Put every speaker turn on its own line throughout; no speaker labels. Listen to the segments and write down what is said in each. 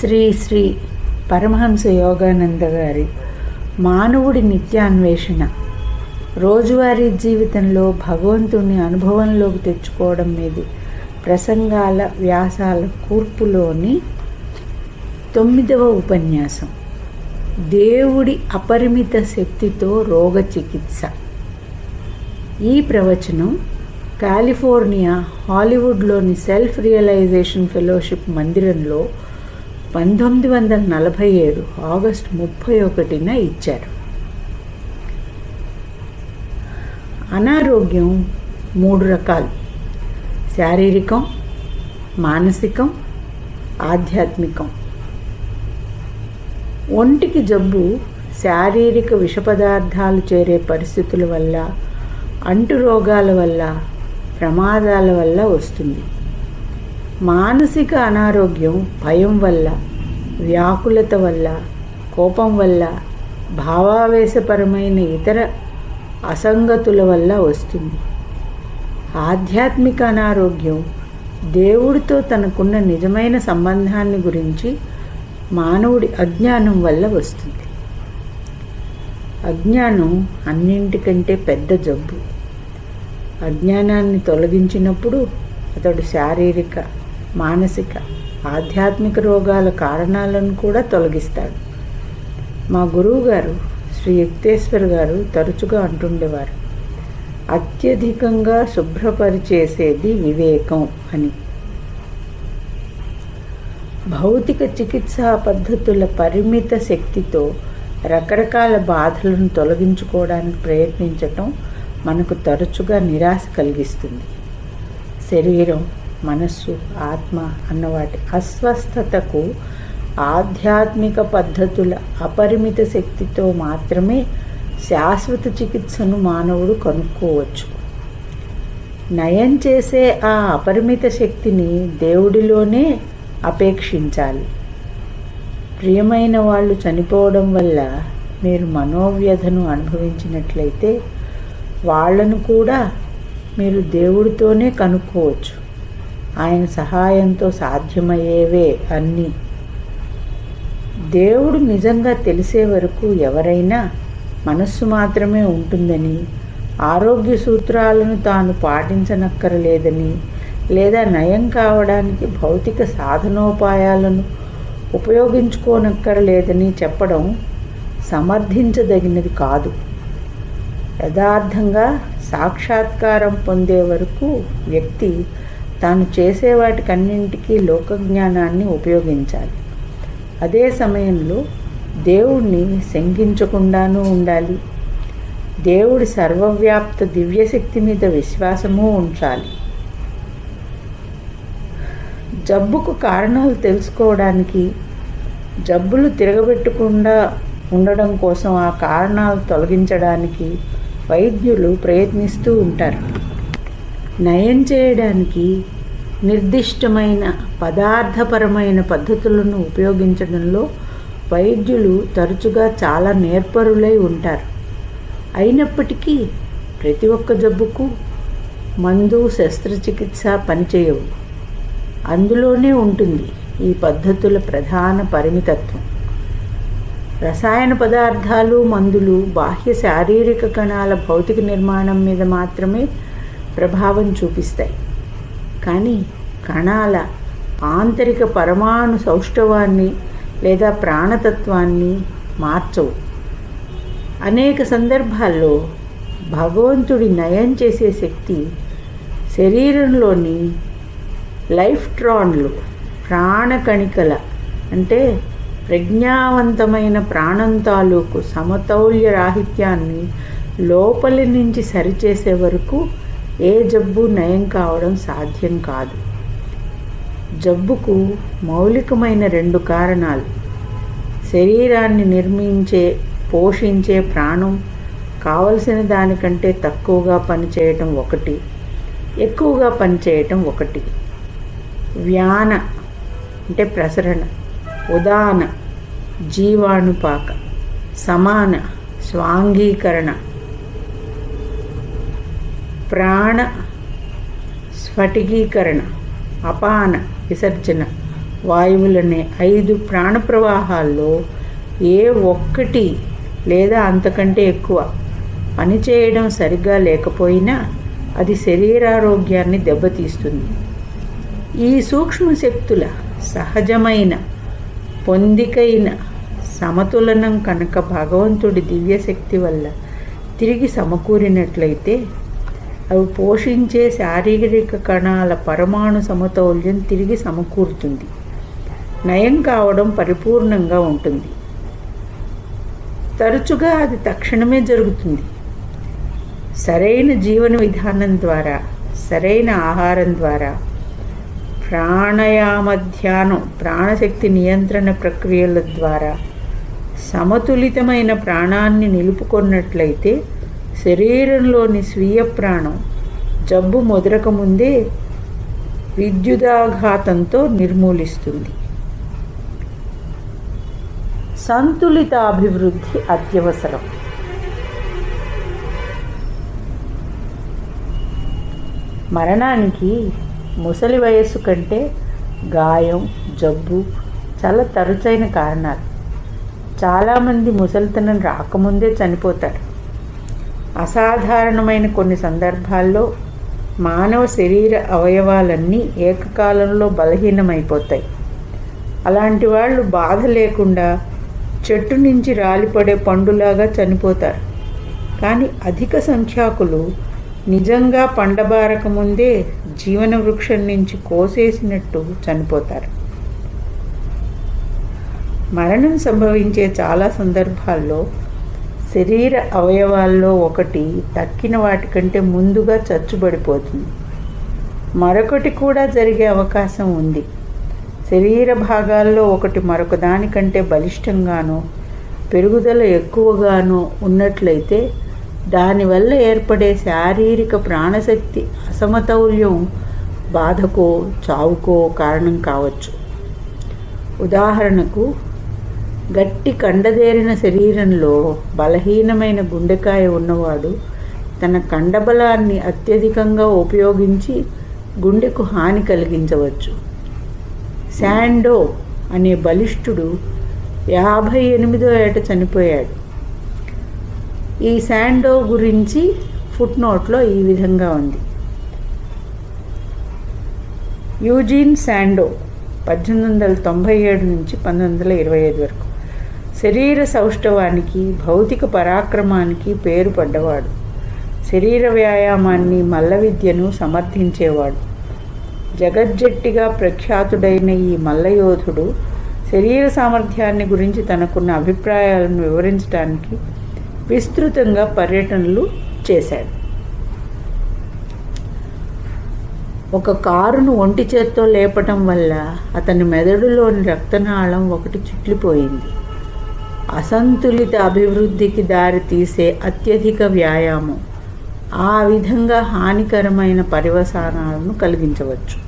శ్రీ శ్రీ పరమహంస యోగానంద గారి మానవుడి నిత్యాన్వేషణ. రోజువారీ జీవితంలో భగవంతుని అనుభవంలోకి తెచ్చుకోవడం మీద ప్రసంగాల వ్యాసాల కూర్పులోని తొమ్మిదవ ఉపన్యాసం. దేవుడి అపరిమిత శక్తితో రోగ చికిత్స ఈ ప్రవచనం కాలిఫోర్నియా హాలీవుడ్లోని సెల్ఫ్ రియలైజేషన్ ఫెలోషిప్ మందిరంలో పంతొమ్మిది వందల నలభై ఏడు ఆగస్టు ముప్పై ఒకటిన ఇచ్చారు. అనారోగ్యం మూడు రకాలు. శారీరకం మానసికం ఆధ్యాత్మికం. ఒంటికి జబ్బు శారీరక విష పదార్థాలు చేరే పరిస్థితుల వల్ల అంటు రోగాల వల్ల ప్రమాదాల వల్ల వస్తుంది. మానసిక అనారోగ్యం భయం వల్ల వ్యాకులత వల్ల కోపం వల్ల భావావేశపరమైన ఇతర అసంగతుల వల్ల వస్తుంది. ఆధ్యాత్మిక అనారోగ్యం దేవుడితో తనకున్న నిజమైన సంబంధాన్ని గురించి మానవుడి అజ్ఞానం వల్ల వస్తుంది. అజ్ఞానం అన్నింటికంటే పెద్ద జబ్బు. అజ్ఞానాన్ని తొలగించినప్పుడు అతడు శారీరక మానసిక ఆధ్యాత్మిక రోగాల కారణాలను కూడా తొలగిస్తాడు. మా గురువు గారు శ్రీ యుక్తేశ్వర్ గారు తరచుగా అంటుండేవారు అత్యధికంగా శుభ్రపరిచేసేది వివేకం అని. భౌతిక చికిత్సా పద్ధతుల పరిమిత శక్తితో రకరకాల బాధలను తొలగించుకోవడానికి ప్రయత్నించటం మనకు తరచుగా నిరాశ కలిగిస్తుంది. శరీరం మనస్సు ఆత్మ అన్న వాటి అస్వస్థతకు ఆధ్యాత్మిక పద్ధతుల అపరిమిత శక్తితో మాత్రమే శాశ్వత చికిత్సను మానవుడు కనుక్కోవచ్చు. నయం చేసే ఆ అపరిమిత శక్తిని దేవుడిలోనే అపేక్షించాలి. ప్రియమైన వాళ్ళు చనిపోవడం వల్ల మీరు మనోవ్యధను అనుభవించినట్లయితే వాళ్ళను కూడా మీరు దేవుడితోనే కనుక్కోవచ్చు. ఆయన సహాయంతో సాధ్యమయ్యేవే అన్నీ. దేవుడు నిజంగా తెలిసే వరకు ఎవరైనా మనస్సు మాత్రమే ఉంటుందని ఆరోగ్య సూత్రాలను తాను పాటించనక్కరలేదని లేదా నయం కావడానికి భౌతిక సాధనోపాయాలను ఉపయోగించుకోనక్కరలేదని చెప్పడం సమర్థించదగినది కాదు. యథార్థంగా సాక్షాత్కారం పొందే వరకు వ్యక్తి తాను చేసే వాటికన్నింటికీ లోకజ్ఞానాన్ని ఉపయోగించాలి. అదే సమయంలో దేవుణ్ణి శంకించకుండానూ ఉండాలి. దేవుడి సర్వవ్యాప్త దివ్యశక్తి మీద విశ్వాసము ఉంచాలి. జబ్బుకు కారణాలు తెలుసుకోవడానికి జబ్బులు తిరగబెట్టకుండా ఉండడం కోసం ఆ కారణాలు తొలగించడానికి వైద్యులు ప్రయత్నిస్తూ ఉంటారు. నయం చేయడానికి నిర్దిష్టమైన పదార్థపరమైన పద్ధతులను ఉపయోగించడంలో వైద్యులు తరచుగా చాలా నేర్పరులై ఉంటారు. అయినప్పటికీ ప్రతి ఒక్క జబ్బుకు మందు శస్త్రచికిత్స పనిచేయవు. అందులోనే ఉంటుంది ఈ పద్ధతుల ప్రధాన పరిమితత్వం. రసాయన పదార్థాలు మందులు బాహ్య శారీరక కణాల భౌతిక నిర్మాణం మీద మాత్రమే ప్రభావం చూపిస్తాయి. కానీ కణాల ఆంతరిక పరమాణు సౌష్ఠవాన్ని లేదా ప్రాణతత్వాన్ని మార్చవు. అనేక సందర్భాల్లో భగవంతుడి నయం చేసే శక్తి శరీరంలోని లైఫ్ ట్రాన్లు ప్రాణకణికల అంటే ప్రజ్ఞావంతమైన ప్రాణం తాలూకు సమతౌల్య రాహిత్యాన్ని లోపలి నుంచి సరిచేసే వరకు ఏ జబ్బు నయం కావడం సాధ్యం కాదు. జబ్బుకు మౌలికమైన రెండు కారణాలు. శరీరాన్ని నిర్మించే పోషించే ప్రాణం కావలసిన దానికంటే తక్కువగా పనిచేయటం ఒకటి ఎక్కువగా పనిచేయటం ఒకటి. వ్యాన అంటే ప్రసరణ ఉదాన జీవాణుపాక సమాన స్వాంగీకరణ. ప్రాణ స్ఫటికీకరణ అపాన విసర్జన వాయువులనే ఐదు ప్రాణ ప్రవాహాల్లో ఏ ఒక్కటి లేదా అంతకంటే ఎక్కువ పనిచేయడం సరిగ్గా లేకపోయినా అది శరీరారోగ్యాన్ని దెబ్బతీస్తుంది. ఈ సూక్ష్మ శక్తుల సహజమైన పొందికైన సమతులనం కనుక భగవంతుడి దివ్యశక్తి వల్ల తిరిగి సమకూరినట్లయితే అవి పోషించే శారీరక కణాల పరమాణు సమతౌల్యం తిరిగి సమకూరుతుంది. నయం కావడం పరిపూర్ణంగా ఉంటుంది. తరచుగా అది తక్షణమే జరుగుతుంది. సరైన జీవన విధానం ద్వారా సరైన ఆహారం ద్వారా ప్రాణయామ ధ్యానం ప్రాణశక్తి నియంత్రణ ప్రక్రియల ద్వారా సమతులితమైన ప్రాణాన్ని నిలుపుకున్నట్లయితే శరీరంలోని స్వీయ ప్రాణం జబ్బు ముదరకముందే విద్యుదాఘాతంతో నిర్మూలిస్తుంది. సంతులిత అభివృద్ధి అత్యవసరం. మరణానికి ముసలి వయస్సు కంటే గాయం జబ్బు చాలా తరచైన కారణాలు. చాలామంది ముసలితనం రాకముందే చనిపోతారు. అసాధారణమైన కొన్ని సందర్భాల్లో మానవ శరీర అవయవాలన్నీ ఏకకాలంలో బలహీనమైపోతాయి. అలాంటి వాళ్ళు బాధ లేకుండా చెట్టు నుంచి రాలిపడే పండులాగా చనిపోతారు. కానీ అధిక సంఖ్యాకులు నిజంగా పండబారక ముందే జీవన వృక్షం నుంచి కోసేసినట్టు చనిపోతారు. మరణం సంభవించే చాలా సందర్భాల్లో శరీర అవయవాల్లో ఒకటి తక్కిన వాటికంటే ముందుగా చచ్చుబడిపోతుంది. మరొకటి కూడా జరిగే అవకాశం ఉంది. శరీర భాగాల్లో ఒకటి మరొక దానికంటే బలిష్టంగానో పెరుగుదల ఎక్కువగానో ఉన్నట్లయితే దానివల్ల ఏర్పడే శారీరక ప్రాణశక్తి అసమతౌల్యం బాధకో చావుకో కారణం కావచ్చు. ఉదాహరణకు గట్టి కండదేరిన శరీరంలో బలహీనమైన గుండెకాయ ఉన్నవాడు తన కండబలాన్ని అత్యధికంగా ఉపయోగించి గుండెకు హాని కలిగించవచ్చు. శాండో అనే బలిష్ఠుడు యాభై ఎనిమిదో ఏట చనిపోయాడు. ఈ శాండో గురించి ఫుట్నోట్లో ఈ విధంగా ఉంది. యూజీన్ శాండో పద్దెనిమిది వందల తొంభై ఏడు నుంచి పంతొమ్మిది వందల ఇరవై ఐదు వరకు. శరీర సౌష్ఠవానికి భౌతిక పరాక్రమానికి పేరు పడ్డవాడు. శరీర వ్యాయామాన్ని మల్ల విద్యను సమర్థించేవాడు. జగజ్జట్టిగా ప్రఖ్యాతుడైన ఈ మల్లయోధుడు శరీర సామర్థ్యాన్ని గురించి తనకున్న అభిప్రాయాలను వివరించడానికి విస్తృతంగా పర్యటనలు చేశాడు. ఒక కారును ఒంటి చేత్తో లేపటం వల్ల అతని మెదడులోని రక్తనాళం ఒకటి చిట్లిపోయింది. అసంతులిత అభివృద్ధికి దారితీసే అత్యధిక వ్యాయామం. ఆ విధంగా హానికరమైన పరివసానాలను కలిగించవచ్చు.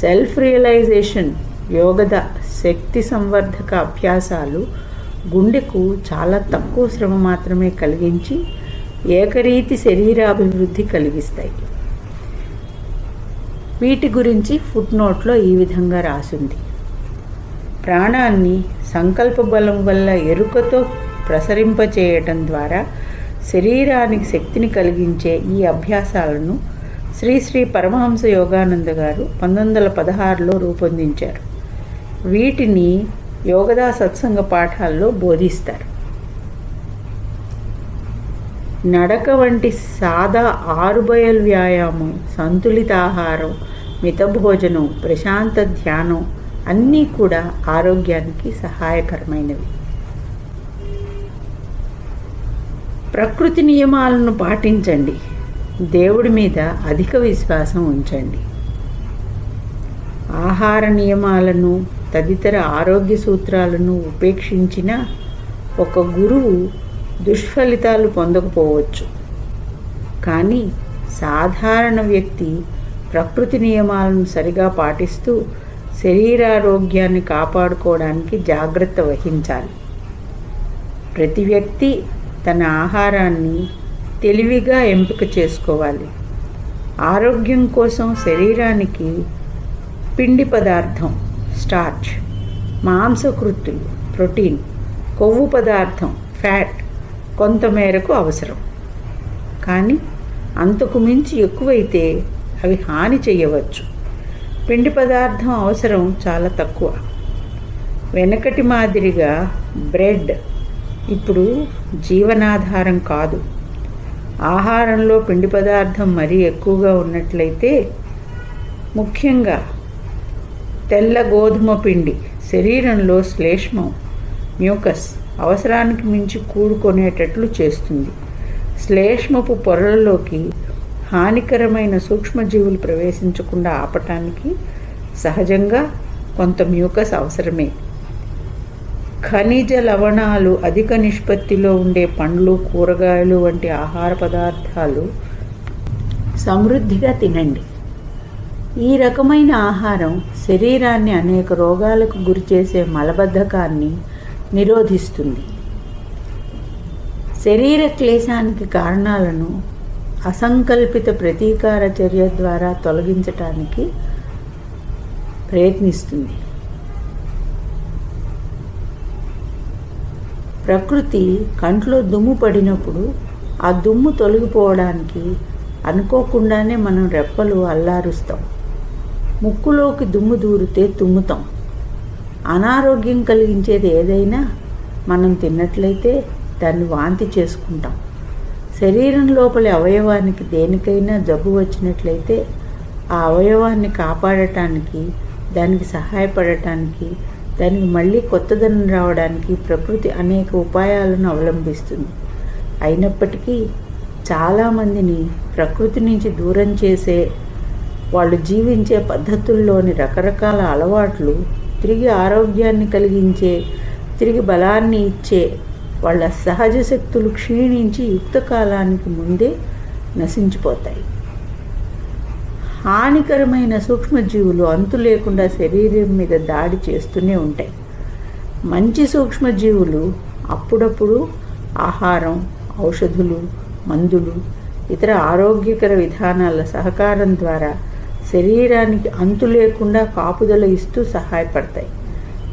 సెల్ఫ్ రియలైజేషన్ యోగద శక్తి సంవర్ధక అభ్యాసాలు గుండెకు చాలా తక్కువ శ్రమ మాత్రమే కలిగించి ఏకరీతి శరీరాభివృద్ధి కలిగిస్తాయి. వీటి గురించి ఫుట్ నోట్లో ఈ విధంగా రాసింది. ప్రాణాన్ని సంకల్ప బలం వల్ల ఎరుకతో ప్రసరింపచేయటం ద్వారా శరీరానికి శక్తిని కలిగించే ఈ అభ్యాసాలను శ్రీ శ్రీ పరమహంస యోగానంద గారు పంతొమ్మిది వందల పదహారులో రూపొందించారు. వీటిని యోగదా సత్సంగ పాఠాల్లో బోధిస్తారు. నడక వంటి సాదా ఆరుబయల్ వ్యాయామం సంతులిత ఆహారం మితభోజనం ప్రశాంత ధ్యానం అన్నీ కూడా ఆరోగ్యానికి సహాయకరమైనవి. ప్రకృతి నియమాలను పాటించండి. దేవుడి మీద అధిక విశ్వాసం ఉంచండి. ఆహార నియమాలను తదితర ఆరోగ్య సూత్రాలను ఉపేక్షించిన ఒక గురువు దుష్ఫలితాలు పొందకపోవచ్చు. కానీ సాధారణ వ్యక్తి ప్రకృతి నియమాలను సరిగా పాటిస్తూ శరీరారోగ్యాన్ని కాపాడుకోవడానికి జాగ్రత్త వహించాలి. ప్రతి వ్యక్తి తన ఆహారాన్ని తెలివిగా ఎంపిక చేసుకోవాలి. ఆరోగ్యం కోసం శరీరానికి పిండి పదార్థం స్టార్చ్ మాంసకృత్తులు ప్రోటీన్ కొవ్వు పదార్థం ఫ్యాట్ కొంతమేరకు అవసరం. కానీ అంతకు మించి ఎక్కువైతే అవి హాని చేయవచ్చు. పిండి పదార్థం అవసరం చాలా తక్కువ. వెనకటి మాదిరిగా బ్రెడ్ ఇప్పుడు జీవనాధారం కాదు. ఆహారంలో పిండి పదార్థం మరీ ఎక్కువగా ఉన్నట్లయితే ముఖ్యంగా తెల్ల గోధుమ పిండి శరీరంలో శ్లేష్మం మ్యూకస్ అవసరానికి మించి కూడుకునేటట్లు చేస్తుంది. శ్లేష్మపు పొరలలోకి హానికరమైన సూక్ష్మజీవులు ప్రవేశించకుండా ఆపటానికి సహజంగా కొంత మ్యూకస్ అవసరమే. ఖనిజ లవణాలు అధిక నిష్పత్తిలో ఉండే పండ్లు కూరగాయలు వంటి ఆహార పదార్థాలు సమృద్ధిగా తినండి. ఈ రకమైన ఆహారం శరీరాన్ని అనేక రోగాలకు గురిచేసే మలబద్ధకాన్ని నిరోధిస్తుంది. శరీర క్లేశానికి కారణాలను అసంకల్పిత ప్రతీకార చర్య ద్వారా తొలగించటానికి ప్రయత్నిస్తుంది. ప్రకృతి కంట్లో దుమ్ము పడినప్పుడు ఆ దుమ్ము తొలగిపోవడానికి అనుకోకుండానే మనం రెప్పలు అల్లారుస్తాం. ముక్కులోకి దుమ్ము దూరితే తుమ్ముతాం. అనారోగ్యం కలిగించేది ఏదైనా మనం తిన్నట్లయితే దాన్ని వాంతి చేసుకుంటాం. శరీరం లోపలి అవయవానికి దేనికైనా జబ్బు వచ్చినట్లయితే ఆ అవయవాన్ని కాపాడటానికి దానికి సహాయపడటానికి దానికి మళ్ళీ కొత్తదనం రావడానికి ప్రకృతి అనేక ఉపాయాలను అవలంబిస్తుంది. అయినప్పటికీ చాలామందిని ప్రకృతి నుంచి దూరం చేసే వాళ్ళు జీవించే పద్ధతుల్లోని రకరకాల అలవాట్లు తిరిగి ఆరోగ్యాన్ని కలిగించే తిరిగి బలాన్ని ఇచ్చే వాళ్ళ సహజ శక్తులు క్షీణించి యుక్త కాలానికి ముందే నశించిపోతాయి. హానికరమైన సూక్ష్మజీవులు అంతు లేకుండా శరీరం మీద దాడి చేస్తూనే ఉంటాయి. మంచి సూక్ష్మజీవులు అప్పుడప్పుడు ఆహారం ఔషధులు మందులు ఇతర ఆరోగ్యకర విధానాల సహకారం ద్వారా శరీరానికి అంతు లేకుండా కాపుదల ఇస్తూ సహాయపడతాయి.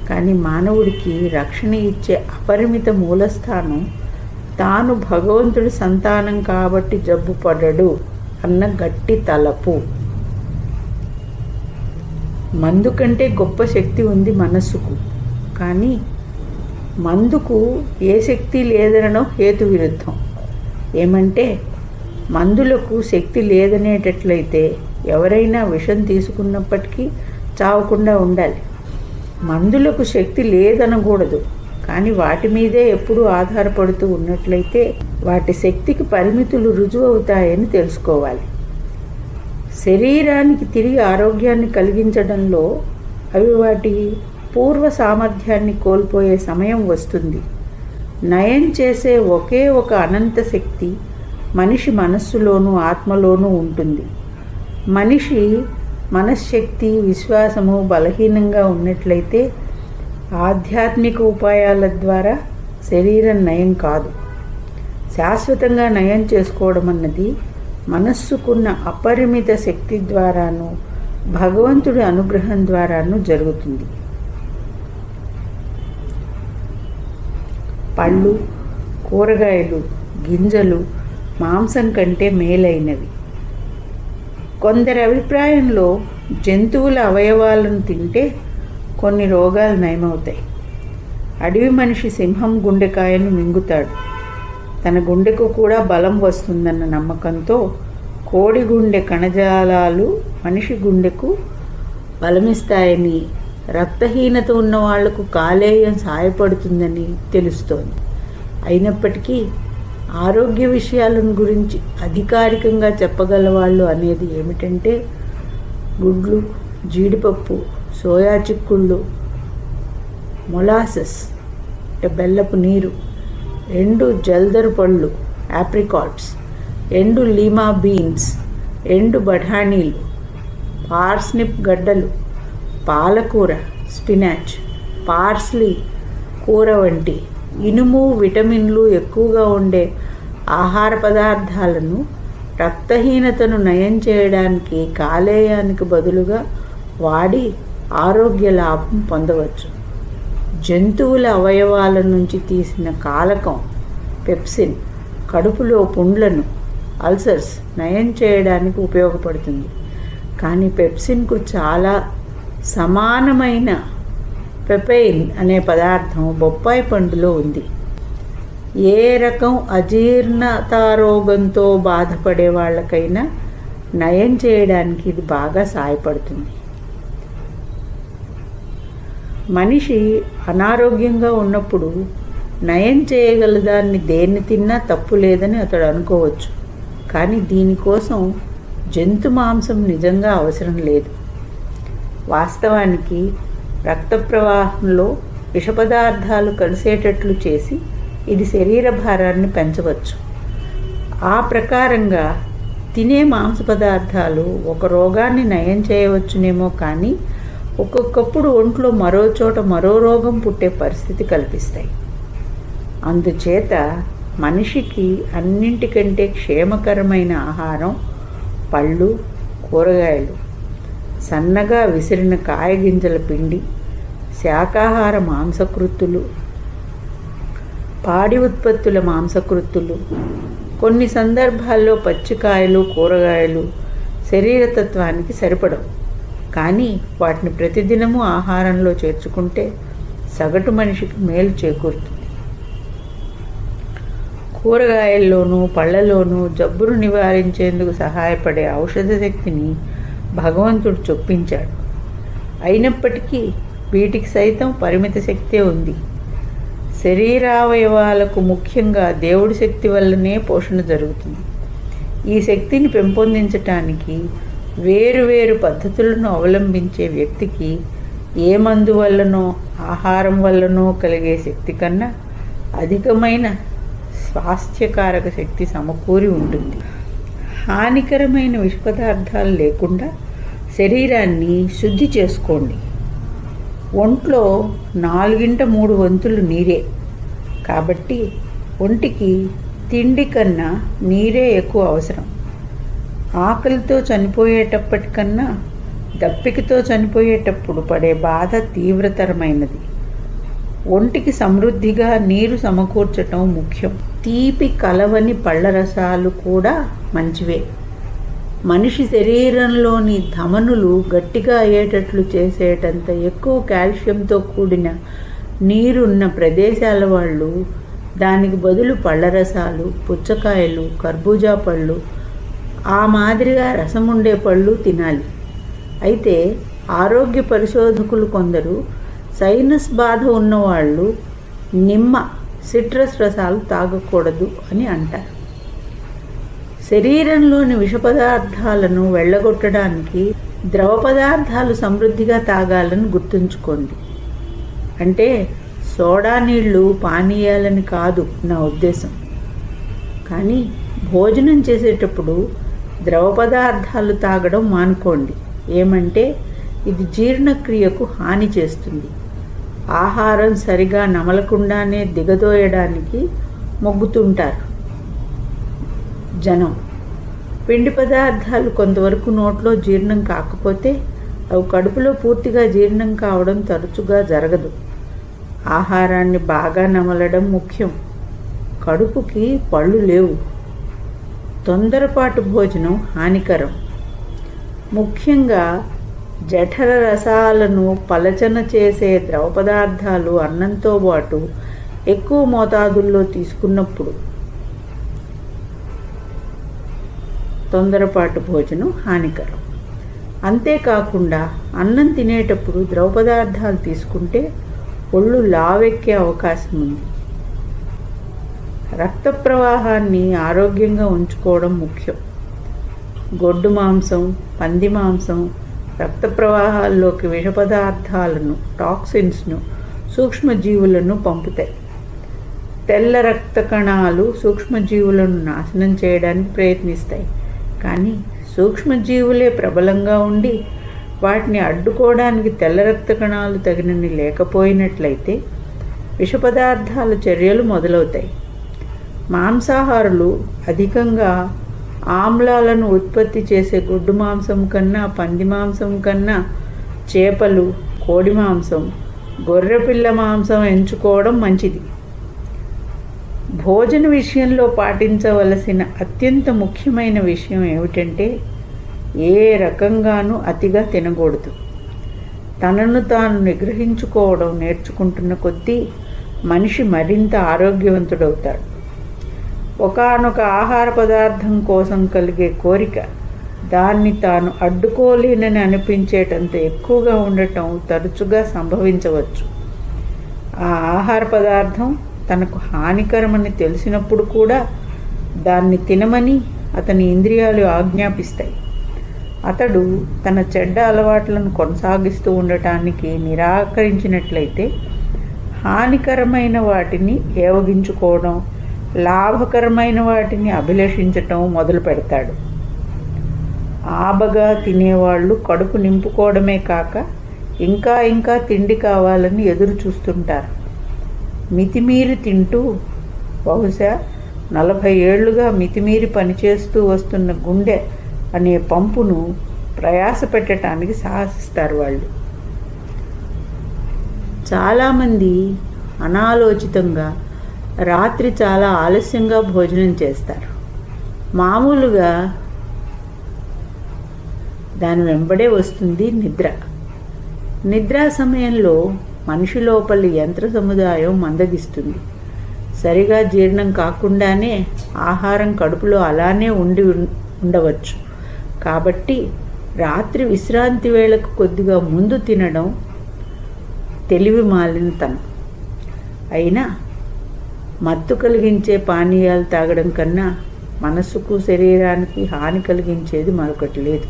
కానీ మానవుడికి రక్షణ ఇచ్చే అపరిమిత మూలస్థానం తాను భగవంతుడి సంతానం కాబట్టి జబ్బు పడడు అన్న గట్టి తలపు. మందు కంటే గొప్ప శక్తి ఉంది మనస్సుకు. కానీ మందుకు ఏ శక్తి లేదనో హేతు విరుద్ధం. ఏమంటే మందులకు శక్తి లేదనేటట్లయితే ఎవరైనా విషం తీసుకున్నప్పటికీ చావకుండా ఉండాలి. మందులకు శక్తి లేదనకూడదు. కానీ వాటి మీదే ఎప్పుడూ ఆధారపడుతూ ఉన్నట్లయితే వాటి శక్తికి పరిమితులు రుజువు అవుతాయని తెలుసుకోవాలి. శరీరానికి తిరిగి ఆరోగ్యాన్ని కలిగించడంలో అవి వాటి పూర్వ సామర్థ్యాన్ని కోల్పోయే సమయం వస్తుంది. నయం చేసే ఒకే ఒక అనంత శక్తి మనిషి మనస్సులోనూ ఆత్మలోనూ ఉంటుంది. మనిషి మనశ్శక్తి విశ్వాసము బలహీనంగా ఉన్నట్లయితే ఆధ్యాత్మిక ఉపాయాల ద్వారా శరీరం నయం కాదు. శాశ్వతంగా నయం చేసుకోవడం అన్నది మనస్సుకున్న అపరిమిత శక్తి ద్వారాను భగవంతుడి అనుగ్రహం ద్వారాను జరుగుతుంది. పళ్ళు కూరగాయలు గింజలు మాంసం కంటే మేలైనవి. కొందరి అభిప్రాయంలో జంతువుల అవయవాలను తింటే కొన్ని రోగాలు నయమవుతాయి. అడవి మనిషి సింహం గుండెకాయను మింగుతాడు. తన గుండెకు కూడా బలం వస్తుందన్న నమ్మకంతో కోడి గుండె కణజాలాలు మనిషి గుండెకు బలమిస్తాయని రక్తహీనత ఉన్న వాళ్ళకు కాలేయం సహాయపడుతుందని తెలుస్తోంది. అయినప్పటికీ ఆరోగ్య విషయాలను గురించి అధికారికంగా చెప్పగలవాళ్ళు అనేది ఏమిటంటే గుడ్లు జీడిపప్పు సోయా చిక్కుళ్ళు మొలాసెస్ అంటే బెల్లపు నీరు ఎండు జల్దరు పళ్ళు యాప్రికాట్స్ ఎండు లీమా బీన్స్ ఎండు బఠానీలు పార్స్నిప్ గడ్డలు పాలకూర స్పినాచ్ పార్స్లీ కూర వంటి ఇనుము విటమిన్లు ఎక్కువగా ఉండే ఆహార పదార్థాలను రక్తహీనతను నయం చేయడానికి కాలేయానికి బదులుగా వాడి ఆరోగ్య లాభం పొందవచ్చు. జంతువుల అవయవాల నుంచి తీసిన కాలకం పెప్సిన్ కడుపులో పుండ్లను అల్సర్స్ నయం చేయడానికి ఉపయోగపడుతుంది. కానీ పెప్సిన్కు చాలా సమానమైన పెపైన్ అనే పదార్థం బొప్పాయి పండులో ఉంది. ఏ రకం అజీర్ణతారోగంతో బాధపడే వాళ్ళకైనా నయం చేయడానికి ఇది బాగా సహాయపడుతుంది మనిషి అనారోగ్యంగా ఉన్నప్పుడు నయం చేయగలదాన్ని దేన్ని తిన్నా తప్పు లేదని అతడు అనుకోవచ్చు. కానీ దీనికోసం జంతు మాంసం నిజంగా అవసరం లేదు. వాస్తవానికి రక్త ప్రవాహంలో విష పదార్థాలు కలిసేటట్లు చేసి ఇది శరీర భారాన్ని పెంచవచ్చు. ఆ ప్రకారంగా తినే మాంస పదార్థాలు ఒక రోగాన్ని నయం చేయవచ్చునేమో కానీ ఒక్కొక్కప్పుడు ఒంట్లో మరో చోట మరో రోగం పుట్టే పరిస్థితి కల్పిస్తాయి. అందుచేత మనిషికి అన్నింటికంటే క్షేమకరమైన ఆహారం పళ్ళు కూరగాయలు. సన్నగా విసిరిన కాయగింజల పిండి శాకాహార మాంసకృత్తులు పాడి ఉత్పత్తుల మాంసకృత్తులు కొన్ని సందర్భాల్లో పచ్చికాయలు కూరగాయలు శరీరతత్వానికి సరిపడవు. కానీ వాటిని ప్రతిదినము ఆహారంలో చేర్చుకుంటే సగటు మనిషికి మేలు చేకూరుతుంది. కూరగాయల్లోనూ పళ్ళలోనూ జబ్బును నివారించేందుకు సహాయపడే ఔషధ శక్తిని భగవంతుడు చొప్పించాడు. అయినప్పటికీ వీటికి సైతం పరిమిత శక్తే ఉంది. శరీరావయవాలకు ముఖ్యంగా దేవుడి శక్తి వల్లనే పోషణ జరుగుతుంది. ఈ శక్తిని పెంపొందించటానికి వేరు వేరు పద్ధతులను అవలంబించే వ్యక్తికి ఏ మందు వల్లనో ఆహారం వల్లనో కలిగే శక్తి కన్నా అధికమైన స్వాస్థ్యకారక శక్తి సమకూరి ఉంటుంది. హానికరమైన విష పదార్థాలు లేకుండా శరీరాన్ని శుద్ధి చేసుకోండి. ఒంట్లో నాలుగింట మూడు వంతులు నీరే. కాబట్టి ఒంటికి తిండి కన్నా నీరే ఎక్కువ అవసరం. ఆకలితో చనిపోయేటప్పటికన్నా దప్పికతో చనిపోయేటప్పుడు పడే బాధ తీవ్రతరమైనది. ఒంటికి సమృద్ధిగా నీరు సమకూర్చటం ముఖ్యం. తీపి కలవని పళ్ళ రసాలు కూడా మంచివే. మనిషి శరీరంలోని ధమనులు గట్టిగా అయ్యేటట్లు చేసేటంత ఎక్కువ కాల్షియంతో కూడిన నీరున్న ప్రదేశాల వాళ్ళు దానికి బదులు పళ్ళరసాలు పుచ్చకాయలు కర్బూజా పళ్ళు ఆ మాదిరిగా రసం ఉండే పళ్ళు తినాలి. అయితే ఆరోగ్య పరిశోధకులు కొందరు సైనస్ బాధ ఉన్నవాళ్ళు నిమ్మ సిట్రస్ రసాలు తాగకూడదు అని అంటారు. శరీరంలోని విష పదార్థాలను వెళ్ళగొట్టడానికి ద్రవ పదార్థాలు సమృద్ధిగా తాగాలని గుర్తుంచుకోండి. అంటే సోడా నీళ్ళు పానీయాలని కాదు నా ఉద్దేశం. కానీ భోజనం చేసేటప్పుడు ద్రవ పదార్థాలు తాగడం మానుకోండి. ఏమంటే ఇది జీర్ణక్రియకు హాని చేస్తుంది. ఆహారం సరిగా నమలకుండానే దిగదోయడానికి మొగ్గుతుంటారు. జనం. పిండి పదార్థాలు కొంతవరకు నోట్లో జీర్ణం కాకపోతే అవి కడుపులో పూర్తిగా జీర్ణం కావడం తరచుగా జరగదు. ఆహారాన్ని బాగా నమలడం ముఖ్యం. కడుపుకి పళ్ళు లేవు. తొందరపాటు భోజనం హానికరం. ముఖ్యంగా జఠర రసాలను పలచన చేసే ద్రవ పదార్థాలు అన్నంతో పాటు ఎక్కువ మోతాదుల్లో తీసుకున్నప్పుడు తొందరపాటు భోజనం హానికరం. అంతేకాకుండా అన్నం తినేటప్పుడు ద్రవ పదార్థాలు తీసుకుంటే ఒళ్ళు లావెక్కే అవకాశం ఉంది. రక్త ప్రవాహాన్ని ఆరోగ్యంగా ఉంచుకోవడం ముఖ్యం. గొడ్డు మాంసం పంది మాంసం రక్త ప్రవాహాల్లోకి విష పదార్థాలను టాక్సిన్స్ను సూక్ష్మజీవులను పంపుతాయి. తెల్ల రక్త కణాలు సూక్ష్మజీవులను నాశనం చేయడానికి ప్రయత్నిస్తాయి. కానీ సూక్ష్మజీవులే ప్రబలంగా ఉండి వాటిని అడ్డుకోవడానికి తెల్ల రక్త కణాలు తగినన్ని లేకపోయినట్లయితే విష పదార్థాల చర్యలు మొదలవుతాయి. మాంసాహారులు అధికంగా ఆమ్లాలను ఉత్పత్తి చేసే గుడ్డు మాంసం కన్నా పంది మాంసం కన్నా చేపలు కోడి మాంసం గొర్రెపిల్ల మాంసం ఎంచుకోవడం మంచిది. భోజన విషయంలో పాటించవలసిన అత్యంత ముఖ్యమైన విషయం ఏమిటంటే ఏ రకంగానూ అతిగా తినకూడదు. తనను తాను నిగ్రహించుకోవడం నేర్చుకుంటున్న కొద్దీ మనిషి మరింత ఆరోగ్యవంతుడవుతాడు. ఒకానొక ఆహార పదార్థం కోసం కలిగే కోరిక దాన్ని తాను అడ్డుకోలేనని అనిపించేటంత ఎక్కువగా ఉండటం తరచుగా సంభవించవచ్చు. ఆ ఆహార పదార్థం తనకు హానికరమని తెలిసినప్పుడు కూడా దాన్ని తినమని అతని ఇంద్రియాలు ఆజ్ఞాపిస్తాయి. అతడు తన చెడ్డ అలవాట్లను కొనసాగిస్తూ ఉండటానికి నిరాకరించినట్లయితే హానికరమైన వాటిని ఏవగించుకోవడం లాభకరమైన వాటిని అభిలషించటం మొదలు పెడతాడు. ఆబగా తినేవాళ్ళు కడుపు నింపుకోవడమే కాక ఇంకా ఇంకా తిండి కావాలని ఎదురు చూస్తుంటారు. మితిమీరి తింటూ బహుశా నలభై ఏళ్ళుగా మితిమీరి పనిచేస్తూ వస్తున్న గుండె అనే పంపును ప్రయాస పెట్టడానికి సాహసిస్తారు వాళ్ళు. చాలామంది అనాలోచితంగా రాత్రి చాలా ఆలస్యంగా భోజనం చేస్తారు. మామూలుగా దాని వెంబడే వస్తుంది నిద్ర. నిద్రా సమయంలో మనిషి లోపలి యంత్ర సముదాయం మందగిస్తుంది. సరిగా జీర్ణం కాకుండానే ఆహారం కడుపులో అలానే ఉండి ఉండవచ్చు. కాబట్టి రాత్రి విశ్రాంతి వేళకు కొద్దిగా ముందు తినడం తెలివి మాలినతనం. అయినా మత్తు కలిగించే పానీయాలు తాగడం కన్నా మనస్సుకు శరీరానికి హాని కలిగించేది మరొకటి లేదు.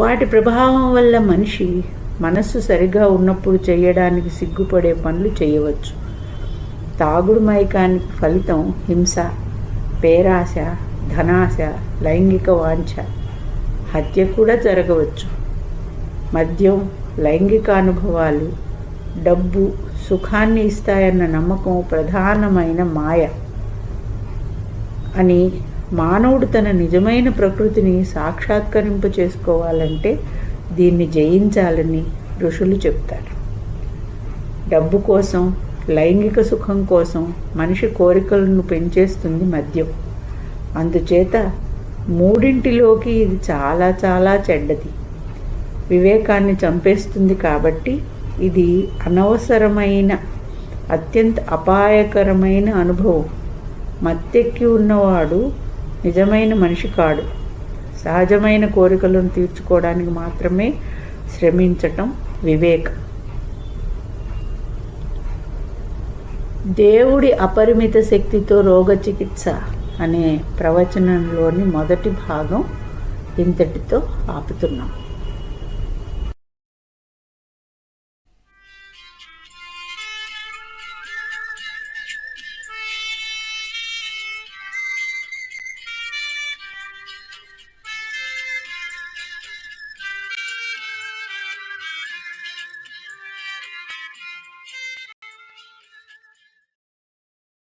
వాటి ప్రభావం వల్ల మనిషి మనస్సు సరిగా ఉన్నప్పుడు చేయడానికి సిగ్గుపడే పనులు చేయవచ్చు. తాగుడు మైకానికి ఫలితం హింస పేరాశ ధనాశ లైంగిక వాంఛ హత్య కూడా జరగవచ్చు. మద్యం లైంగిక అనుభవాలు డబ్బు సుఖాన్ని ఇస్తాయన్న నమ్మకం ప్రధానమైన మాయ. అని మానవుడు తన నిజమైన ప్రకృతిని సాక్షాత్కరింప చేసుకోవాలంటే దీన్ని జయించాలని ఋషులు చెప్తారు. డబ్బు కోసం లైంగిక సుఖం కోసం మనిషి కోరికలను పెంచేస్తుంది మద్యం. అందుచేత మూడింటిలోకి ఇది చాలా చాలా చెడ్డది. వివేకాన్ని చంపేస్తుంది కాబట్టి ఇది అనవసరమైన అత్యంత అపాయకరమైన అనుభవం. మత్తెక్కి ఉన్నవాడు నిజమైన మనిషి కాడు. సహజమైన కోరికలను తీర్చుకోవడానికి మాత్రమే శ్రమించటం వివేకం. దేవుడి అపరిమిత శక్తితో రోగ చికిత్స అనే ప్రవచనంలోని మొదటి భాగం ఇంతటితో ఆపుతున్నాం.